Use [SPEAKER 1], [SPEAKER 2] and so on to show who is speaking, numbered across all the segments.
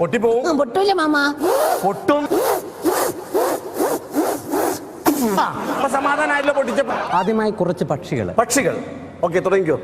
[SPEAKER 1] പൊട്ടിപ്പോവും.
[SPEAKER 2] പൊട്ടൂല mama.
[SPEAKER 1] പൊട്ടും. സമാധാനമായില്ല പൊട്ടിച്ചപ്പോ.
[SPEAKER 3] ആദ്യമായി കുറച്ച് പക്ഷികൾ
[SPEAKER 1] പക്ഷികൾ. ഓക്കെ തുടങ്ങിക്കോ.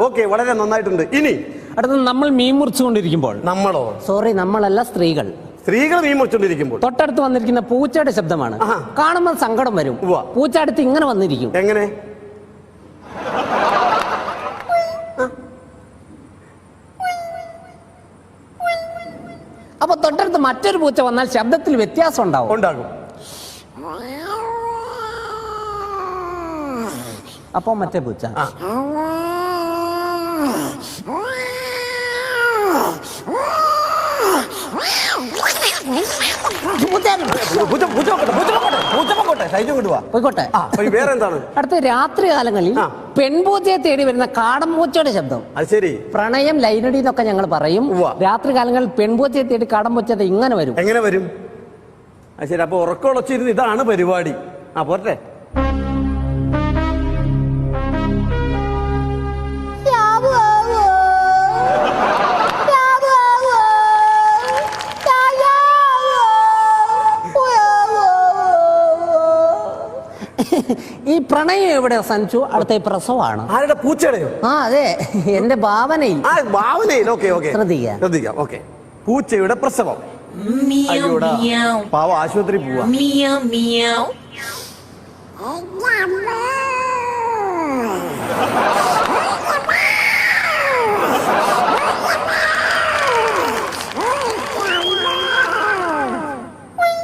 [SPEAKER 1] ഓക്കെ വളരെ നന്നായിട്ടുണ്ട്. ഇനി
[SPEAKER 3] അടുത്ത നമ്മൾ മീൻ മുറിച്ചുകൊണ്ടിരിക്കുമ്പോൾ.
[SPEAKER 1] നമ്മളോ?
[SPEAKER 3] സോറി നമ്മളല്ല സ്ത്രീകൾ.
[SPEAKER 1] സ്ത്രീകൾ മീൻ മുറിച്ചുകൊണ്ടിരിക്കുമ്പോൾ.
[SPEAKER 3] തൊട്ടടുത്ത് വന്നിരിക്കുന്ന പൂച്ചയുടെ ശബ്ദമാണ്. കാണുമ്പോൾ സങ്കടം വരും.
[SPEAKER 1] ഉവ്വ.
[SPEAKER 3] പൂച്ച അടുത്ത് ഇങ്ങനെ വന്നിരിക്കും.
[SPEAKER 1] എങ്ങനെ?
[SPEAKER 3] അപ്പൊ തൊട്ടടുത്ത് മറ്റൊരു പൂച്ച വന്നാൽ ശബ്ദത്തിൽ വ്യത്യാസം ഉണ്ടാവും.
[SPEAKER 1] ഉണ്ടാകും
[SPEAKER 3] അപ്പൊ മറ്റേ പൂച്ച
[SPEAKER 1] ആ.
[SPEAKER 3] പൂച്ചയാണ്.
[SPEAKER 1] പൂച്ച പൂച്ച പൊക്കോട്ടെ പൂച്ച പൊക്കോട്ടെ പൂച്ച പൊക്കോട്ടെ മറ്റേ പൂച്ച.
[SPEAKER 3] പോയിക്കോട്ടെ. അടുത്ത രാത്രി കാലങ്ങളിൽ. പെൺപൂച്ചയെ തേടി വരുന്ന കാടൻ പൂച്ചയുടെ ശബ്ദം.
[SPEAKER 1] അത് ശരി.
[SPEAKER 3] പ്രണയം ലൈനടി എന്നൊക്കെ ഞങ്ങൾ പറയും. രാത്രി കാലങ്ങളിൽ പെൺപൂച്ചയെ തേടി കാടൻ പൂച്ചയുടെ ഇങ്ങനെ വരും.
[SPEAKER 1] എങ്ങനെ വരും? അത് ശരി അപ്പൊ ഉറക്കമുളച്ചിരുന്ന് ഇതാണ് പരിപാടി. ആ പോരട്ടെ.
[SPEAKER 3] ഈ പ്രണയം എവിടെ അവസാനിച്ചു? അടുത്ത ഈ പ്രസവമാണ്.
[SPEAKER 1] ആരുടെ? പൂച്ചയുടെയോ?
[SPEAKER 3] ആ അതെ. എന്റെ ഭാവനയിൽ.
[SPEAKER 1] ആ ഭാവനയിൽ. Okay okay.
[SPEAKER 3] ശ്രദ്ധിക്കാം.
[SPEAKER 1] ശ്രദ്ധിക്കാം. ഓക്കെ. പൂച്ചയുടെ പ്രസവം. അയ്യോടാ. പാവ ആശുപത്രി പോവാ.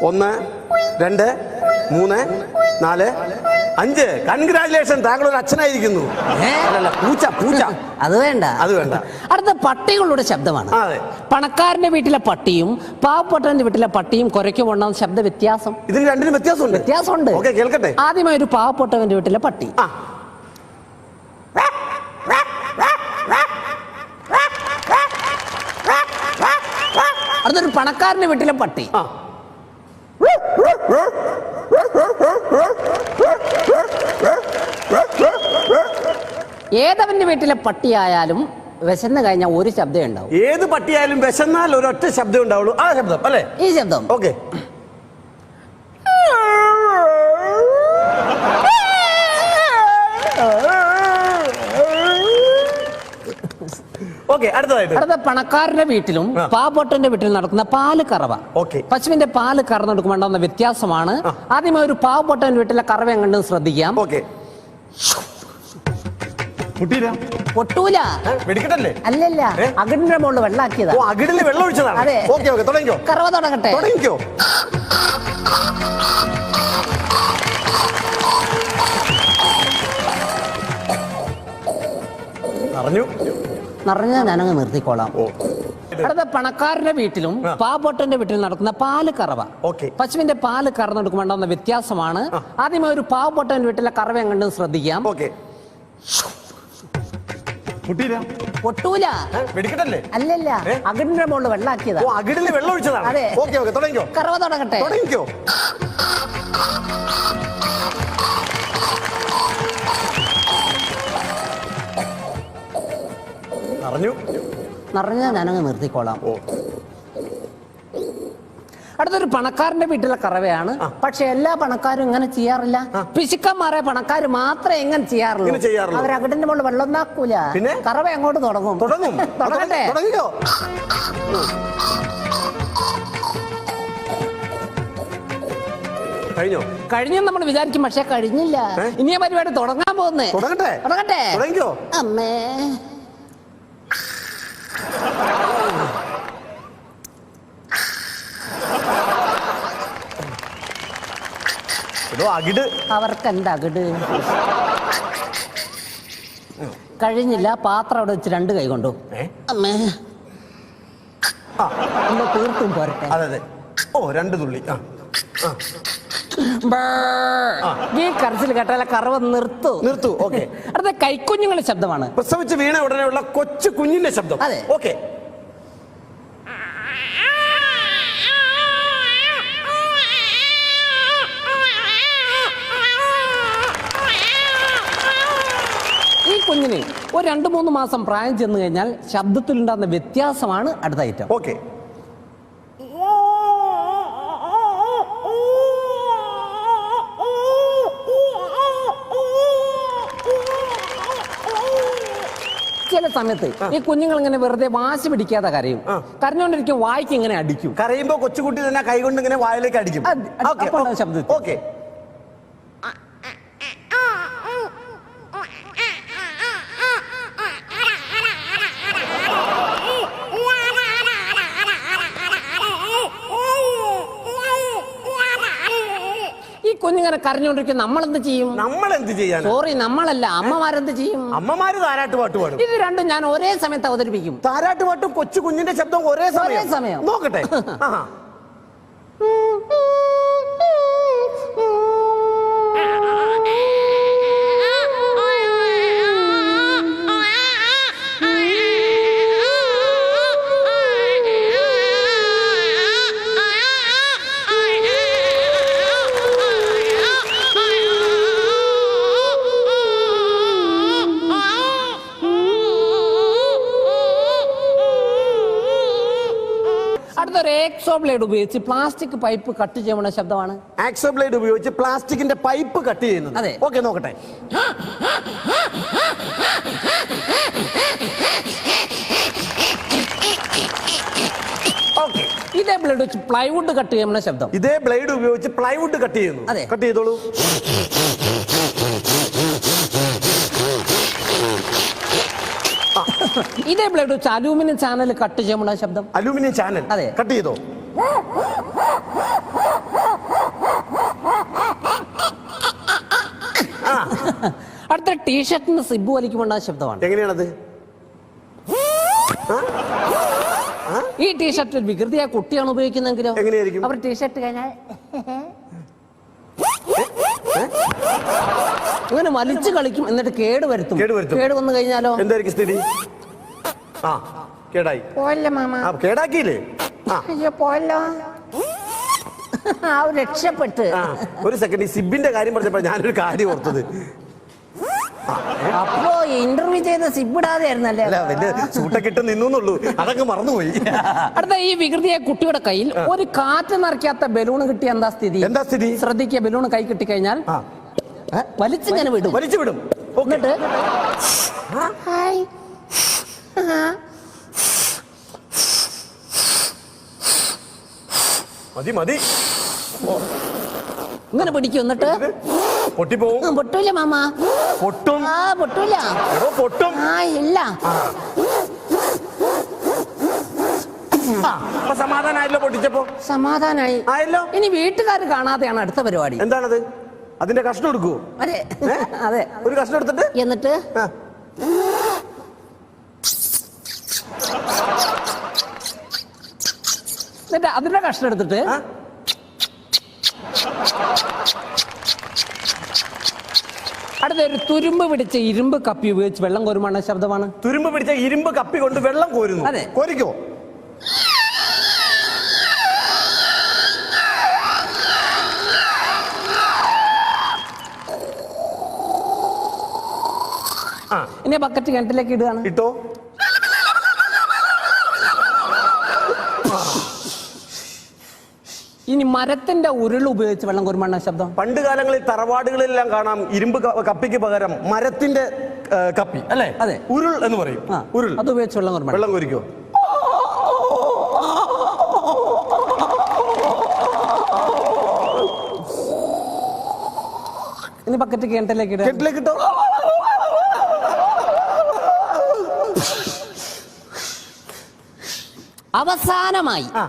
[SPEAKER 1] ഒന്ന് രണ്ട് മൂന്ന് നാല് അഞ്ച്. കൺഗ്രാറ്റുലേഷൻ താങ്കൾ ഒരു അച്ഛനായിരിക്കുന്നു? അല്ലല്ല പൂച്ച പൂച്ച.
[SPEAKER 3] അത് വേണ്ട.
[SPEAKER 1] അത് വേണ്ട.
[SPEAKER 3] അടുത്ത പട്ടികളുടെ ശബ്ദമാണ്.
[SPEAKER 1] അതെ.
[SPEAKER 3] പണക്കാരന്റെ വീട്ടിലെ പട്ടിയും പാവപ്പെട്ടവന്റെ വീട്ടിലെ പട്ടിയും കുരയ്ക്കും ഉണ്ടാകുന്ന ശബ്ദ വ്യത്യാസം.
[SPEAKER 1] ഇതിന് രണ്ടിനും വ്യത്യാസമുണ്ട്.
[SPEAKER 3] വ്യത്യാസമുണ്ട്.
[SPEAKER 1] ഓക്കെ കേൾക്കട്ടെ?
[SPEAKER 3] ആദ്യമായി ഒരു പാവപ്പെട്ടവന്റെ വീട്ടിലെ പട്ടി.
[SPEAKER 1] ആ.
[SPEAKER 3] അടുത്തൊരു പണക്കാരന്റെ വീട്ടിലെ പട്ടി.
[SPEAKER 1] ആ.
[SPEAKER 3] ഏതവന്റെ വീട്ടിലെ പട്ടിയായാലും വിശന്ന് കഴിഞ്ഞാൽ ഒരു ശബ്ദം ഉണ്ടാവും.
[SPEAKER 1] ഏത് പട്ടിയായാലും വിശന്നാൽ ഒരൊറ്റ ശബ്ദം ഉണ്ടാവുള്ളൂ. ആ ശബ്ദം അല്ലേ?
[SPEAKER 3] ഈ ശബ്ദം.
[SPEAKER 1] ഓക്കെ.
[SPEAKER 3] അടുത്ത പണക്കാരന്റെ വീട്ടിലും
[SPEAKER 1] ആ.
[SPEAKER 3] പാവപ്പെട്ടവന്റെ വീട്ടിലും നടക്കുന്ന പാൽ കറവ.
[SPEAKER 1] ഓക്കെ.
[SPEAKER 3] പശുവിന്റെ പാൽ കറന്നെടുക്കുമ്പോൾ ഉണ്ടാകുന്ന വ്യത്യാസമാണ്. ആദ്യമായി ഒരു പാവപ്പെട്ടവന്റെ വീട്ടിലെ കറവ എങ്ങോട്ടും ശ്രദ്ധിക്കാം.
[SPEAKER 1] ഓക്കെ
[SPEAKER 3] പൊട്ടൂല.
[SPEAKER 1] വെടിക്കട്ടല്ലേ?
[SPEAKER 3] അല്ലല്ല? അകിടിന്റെ മുകളിൽ വെള്ളാക്കിയതാ.
[SPEAKER 1] ഓ അകിടിൽ വെള്ളം ഒഴിച്ചതാണ്.
[SPEAKER 3] അതെ.
[SPEAKER 1] ഓക്കെ ഓക്കെ തുടങ്ങിക്കോ.
[SPEAKER 3] കറവ തുടങ്ങട്ടെ.
[SPEAKER 1] തുടങ്ങിക്കോ. പറഞ്ഞു
[SPEAKER 3] നിറഞ്ഞ ഞാനങ്ങ് നിർത്തിക്കോളാം.
[SPEAKER 1] ഓ.
[SPEAKER 3] അടുത്ത പണക്കാരന്റെ വീട്ടിലും
[SPEAKER 1] ആ.
[SPEAKER 3] പാവപ്പെട്ടവന്റെ വീട്ടിലും നടക്കുന്ന പാൽ കറവ.
[SPEAKER 1] ഓക്കെ.
[SPEAKER 3] പശുവിന്റെ പാൽ കറന്നെടുക്കുമ്പോൾ ഉണ്ടാകുന്ന വ്യത്യാസമാണ്. ആദ്യമേ ഒരു പാവപ്പെട്ടവന്റെ വീട്ടിലെ കറവ എങ്ങോട്ടും ശ്രദ്ധിക്കാം.
[SPEAKER 1] ഓക്കെ.
[SPEAKER 3] പൊട്ടൂല.
[SPEAKER 1] വെടിക്കട്ടല്ലേ?
[SPEAKER 3] അല്ലല്ല
[SPEAKER 1] ഏ?
[SPEAKER 3] അകിടിന്റെ മുകളിൽ വെള്ളാക്കിയതാ.
[SPEAKER 1] ഓ അകിടിൽ വെള്ളം ഒഴിച്ചതാണ്.
[SPEAKER 3] അതെ.
[SPEAKER 1] ഓക്കെ ഓക്കെ തുടങ്ങിക്കോ.
[SPEAKER 3] കറവ തുടങ്ങട്ടെ.
[SPEAKER 1] തുടങ്ങിക്കോ.
[SPEAKER 3] നിറഞ്ഞ. ഞാനങ്ങ് നിർത്തിക്കോളാം.
[SPEAKER 1] ഓ.
[SPEAKER 3] അടുത്തൊരു പണക്കാരന്റെ വീട്ടിലെ കറവയാണ്. പക്ഷെ എല്ലാ പണക്കാരും ഇങ്ങനെ ചെയ്യാറില്ല. പിശുക്കന്മാരെ പണക്കാർ മാത്രമേ എങ്ങനെ ചെയ്യാറുള്ളൂ. അവർ അകിടിന്റെ മുകളിൽ വെള്ളം നാക്കൂല
[SPEAKER 1] പിന്നെ?
[SPEAKER 3] കറവ അങ്ങോട്ട് തുടങ്ങും.
[SPEAKER 1] തുടങ്ങും.
[SPEAKER 3] തുടങ്ങട്ടെ.
[SPEAKER 1] കഴിഞ്ഞോ?
[SPEAKER 3] കഴിഞ്ഞു നമ്മൾ വിചാരിക്കും പക്ഷെ കഴിഞ്ഞില്ല? ഇനിയ പരിപാടി തുടങ്ങാൻ പോകുന്നേ.
[SPEAKER 1] തുടങ്ങട്ടെ.
[SPEAKER 3] തുടങ്ങട്ടെ.
[SPEAKER 1] തുടങ്ങിയോ
[SPEAKER 3] അമ്മേ.
[SPEAKER 1] അകിട്.
[SPEAKER 3] അവർക്ക് എന്താ അകിട് കഴിഞ്ഞില്ല പാത്രം അവിടെ വെച്ച് രണ്ട് കൈ കൊണ്ടു. അമ്മേ.
[SPEAKER 1] ആ.
[SPEAKER 3] ഒന്ന് തീർത്തും പോരട്ടെ.
[SPEAKER 1] അതെ അതെ. ഓ രണ്ട് തുള്ളി. ആ ആ.
[SPEAKER 3] ബേ. ഈ കരച്ചിൽ കേട്ടാലെ കറവ് നിർത്തു.
[SPEAKER 1] നിർത്തു ഓക്കെ.
[SPEAKER 3] അടുത്ത കൈക്കുഞ്ഞുങ്ങളുടെ ശബ്ദമാണ്.
[SPEAKER 1] പ്രസവിച്ച് വീണ ഉടനെയുള്ള കൊച്ചു കുഞ്ഞിന്റെ ശബ്ദം.
[SPEAKER 3] അതെ.
[SPEAKER 1] ഓക്കെ.
[SPEAKER 3] ഒരു രണ്ട് മൂന്ന് മാസം പ്രായം ചെന്ന് കഴിഞ്ഞാൽ ശബ്ദത്തിൽ ഉണ്ടാകുന്ന വ്യത്യാസമാണ് അടുത്ത ഐറ്റം.
[SPEAKER 1] ഓക്കെ.
[SPEAKER 3] ചില സമയത്ത് ഈ കുഞ്ഞുങ്ങൾ ഇങ്ങനെ വെറുതെ വാശി പിടിക്കാതെ കരയും.
[SPEAKER 1] കരഞ്ഞോണ്ടിരിക്കും
[SPEAKER 3] കരഞ്ഞുകൊണ്ടിരിക്കും വായിക്ക് ഇങ്ങനെ അടിക്കും.
[SPEAKER 1] കരയുമ്പോ കൊച്ചുകുട്ടി തന്നെ കൈകൊണ്ട് ഇങ്ങനെ വായിലേക്ക് അടിക്കും.
[SPEAKER 3] ശബ്ദം
[SPEAKER 1] ഓക്കെ.
[SPEAKER 3] കുഞ്ഞിങ്ങനെ കരഞ്ഞുകൊണ്ടിരിക്കും. നമ്മൾ എന്ത് ചെയ്യും?
[SPEAKER 1] നമ്മൾ എന്ത് ചെയ്യാൻ
[SPEAKER 3] സോറി നമ്മളല്ല. അമ്മമാരെന്ത് ചെയ്യും?
[SPEAKER 1] അമ്മമാര് താരാട്ട് പാട്ട് പാടും.
[SPEAKER 3] ഇത് രണ്ടും ഞാൻ ഒരേ സമയത്ത് അവതരിപ്പിക്കും.
[SPEAKER 1] താരാട്ട് പാട്ടും കൊച്ചു കുഞ്ഞിന്റെ ശബ്ദം ഒരേ സമയം
[SPEAKER 3] ഒരേ സമയം.
[SPEAKER 1] നോക്കട്ടെ.
[SPEAKER 3] എക്സോ ബ്ലേഡ് ഉപയോഗിച്ച് പ്ലാസ്റ്റിക് പൈപ്പ് കട്ട് ചെയ്യുന്ന ശബ്ദമാണ്.
[SPEAKER 1] ആക്സോ ബ്ലേഡ് ഉപയോഗിച്ച് പ്ലാസ്റ്റിക്കിന്റെ പൈപ്പ് കട്ട് ചെയ്യുന്നത്.
[SPEAKER 3] അതെ.
[SPEAKER 1] ഓക്കെ നോക്കട്ടെ. ഓക്കെ
[SPEAKER 3] ഇതേ ബ്ലേഡ് വെച്ച് പ്ലൈവുഡ് കട്ട് ചെയ്യുന്ന ശബ്ദം.
[SPEAKER 1] ഇതേ ബ്ലേഡ് ഉപയോഗിച്ച് പ്ലൈവുഡ് കട്ട് ചെയ്യുന്നു.
[SPEAKER 3] അതെ.
[SPEAKER 1] കട്ട് ചെയ്തോളൂ.
[SPEAKER 3] ഇതേ ബ്ലേഡ് വെച്ച് അലൂമിനിയം ചാനൽ കട്ട് ചെയ്യുമ്പോൾ ശബ്ദം.
[SPEAKER 1] അലൂമിനിയം ചാനൽ
[SPEAKER 3] അതെ.
[SPEAKER 1] കട്ട് ചെയ്തോ?
[SPEAKER 3] അടുത്ത ടീഷർട്ടിന് സിബു വലിക്കുമ്പോൾ ശബ്ദമാണ്.
[SPEAKER 1] എങ്ങനെയാണത്?
[SPEAKER 3] ഈ ടീഷർട്ട് വികൃതി ആ കുട്ടിയാണ് ഉപയോഗിക്കുന്നതെങ്കിലോ?
[SPEAKER 1] എങ്ങനെയായിരിക്കും?
[SPEAKER 3] അവർ ടീഷർട്ട് കഴിഞ്ഞാൽ ഇങ്ങനെ വലിച്ചു കളിക്കും എന്നിട്ട് കേട് വരുത്തും.
[SPEAKER 1] കേട്
[SPEAKER 3] വന്നു കഴിഞ്ഞാലോ?
[SPEAKER 1] എന്തായിരിക്കും സ്ഥിതി? ആ കേടായി.
[SPEAKER 3] പോയല്ലോ മാമ?
[SPEAKER 1] ആ കേടാക്കിയില്ലേ? ആ.
[SPEAKER 3] അയ്യോ പോയല്ലോ ആ ഒരു രക്ഷപ്പെട്ട്.
[SPEAKER 1] ആ ഒരു സെക്കൻഡ് ഈ സിബിന്റെ കാര്യം പറഞ്ഞപ്പോ ഞാനൊരു കാര്യം ഓർത്തത്.
[SPEAKER 3] അപ്പോ ഇന്റർവ്യൂ ചെയ്ത സിബിടാതെ ആയിരുന്നല്ലേ
[SPEAKER 1] അല്ല വലിയ സൂട്ടൊക്കെ ഇട്ട് നിന്നുന്നുള്ളൂ അതങ്ങ് മറന്നുപോയി.
[SPEAKER 3] അടുത്ത ഈ വികൃതിയെ കുട്ടിയുടെ കയ്യിൽ ഒരു കാറ്റ് നിറയ്ക്കാത്ത ബലൂൺ കിട്ടിയ എന്താ സ്ഥിതി?
[SPEAKER 1] എന്താ സ്ഥിതി?
[SPEAKER 3] ശ്രദ്ധിക്കുക ബലൂൺ കൈ കിട്ടിക്കഴിഞ്ഞാൽ
[SPEAKER 1] ആ?
[SPEAKER 3] വലിച്ചിങ്ങനെ വിടും.
[SPEAKER 1] വലിച്ചു വിടും. ഓക്കേ.
[SPEAKER 3] എന്നിട്ട് ഹായ്.
[SPEAKER 1] മതി മതി.
[SPEAKER 3] ഇങ്ങനെ പിടിക്കും എന്നിട്ട്?
[SPEAKER 1] പൊട്ടി
[SPEAKER 3] പോകും പൊട്ടൂല മാമ.
[SPEAKER 1] പൊട്ടും.
[SPEAKER 3] ആ പൊട്ടൂല.
[SPEAKER 1] എടോ പൊട്ടും.
[SPEAKER 3] ആ ഇല്ല.
[SPEAKER 1] ആ, അപ്പൊ പൊട്ടിച്ചപ്പോ?
[SPEAKER 3] സമാധാനായി.
[SPEAKER 1] ആയല്ലോ?
[SPEAKER 3] ഇനി വീട്ടുകാർ കാണാതെയാണ് അടുത്ത പരിപാടി.
[SPEAKER 1] എന്താണത്? അതിന്റെ കഷ്ണം എടുക്കുവോ?
[SPEAKER 3] അതെ. അതെ.
[SPEAKER 1] ഒരു കഷ്ണം എടുത്തിട്ട്?
[SPEAKER 3] എന്നിട്ട്?
[SPEAKER 1] ആ,
[SPEAKER 3] എന്നിട്ട് അതിന്റെ കഷ്ണം എടുത്തിട്ട്. അടുത്ത ഒരു തുരുമ്പ് പിടിച്ച ഇരുമ്പ് കപ്പി ഉപയോഗിച്ച് വെള്ളം കോരുമാണ് ശബ്ദമാണ്?
[SPEAKER 1] തുരുമ്പ് പിടിച്ച ഇരുമ്പ് കപ്പി കൊണ്ട് വെള്ളം കോരുന്നു.
[SPEAKER 3] അതെ.
[SPEAKER 1] കോരിക്കോ?
[SPEAKER 3] ഇനി ബക്കറ്റ് കിണറ്റിലേക്ക് ഇടുകയാണ്.
[SPEAKER 1] ഇട്ടോ?
[SPEAKER 3] ഇനി മരത്തിന്റെ ഉരുൾ ഉപയോഗിച്ച് വെള്ളം കുരുമണ്ണ ശബ്ദം?
[SPEAKER 1] പണ്ട് കാലങ്ങളിൽ തറവാടുകളിലെല്ലാം കാണാം ഇരുമ്പ് കപ്പിക്ക് പകരം മരത്തിന്റെ കപ്പി അല്ലേ?
[SPEAKER 3] അതെ.
[SPEAKER 1] ഉരുൾ എന്ന് പറയും. ഉരുൾ.
[SPEAKER 3] അത് ഉപയോഗിച്ച് വെള്ളം കുരുമണ്ണ
[SPEAKER 1] വെള്ളം കുരിക്കോ?
[SPEAKER 3] ഇനി ബക്കറ്റ് കിണറ്റിലേക്ക് ഇടുക.
[SPEAKER 1] കിണറ്റിലേക്ക് ഇട്ടോ?
[SPEAKER 3] അവസാനമായി
[SPEAKER 1] ആ.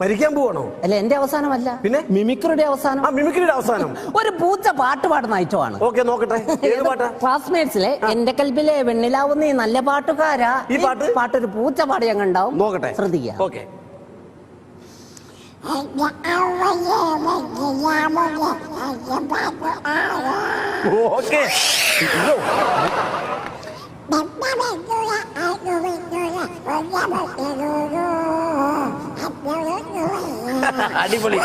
[SPEAKER 1] മരിക്കാൻ പോവാണോ?
[SPEAKER 3] അല്ല എന്റെ അവസാനമല്ല.
[SPEAKER 1] പിന്നെ?
[SPEAKER 3] മിമിക്രിയുടെ അവസാനം.
[SPEAKER 1] ആ
[SPEAKER 3] അവസാനം
[SPEAKER 1] മിമിക്രിയുടെ അവസാനം.
[SPEAKER 3] ഒരു പൂച്ച പാട്ട് പാടുന്ന ഐറ്റമാണ്.
[SPEAKER 1] ഓക്കെ നോക്കട്ടെ. ഏത് പാട്ടാ?
[SPEAKER 3] ക്ലാസ്മേറ്റ്സിലെ എന്റെ കൽബിലെ വെണ്ണിലാവുന്ന ഈ നല്ല പാട്ടുകാരാ.
[SPEAKER 1] ഈ പാട്ട്?
[SPEAKER 3] പാട്ടൊരു പൂച്ച പാടിയങ്ങ് ഉണ്ടാവും.
[SPEAKER 1] നോക്കട്ടെ.
[SPEAKER 3] ശ്രദ്ധിക്കുക.
[SPEAKER 1] ഓക്കെ. ഓക്കെ. അടിപൊളി.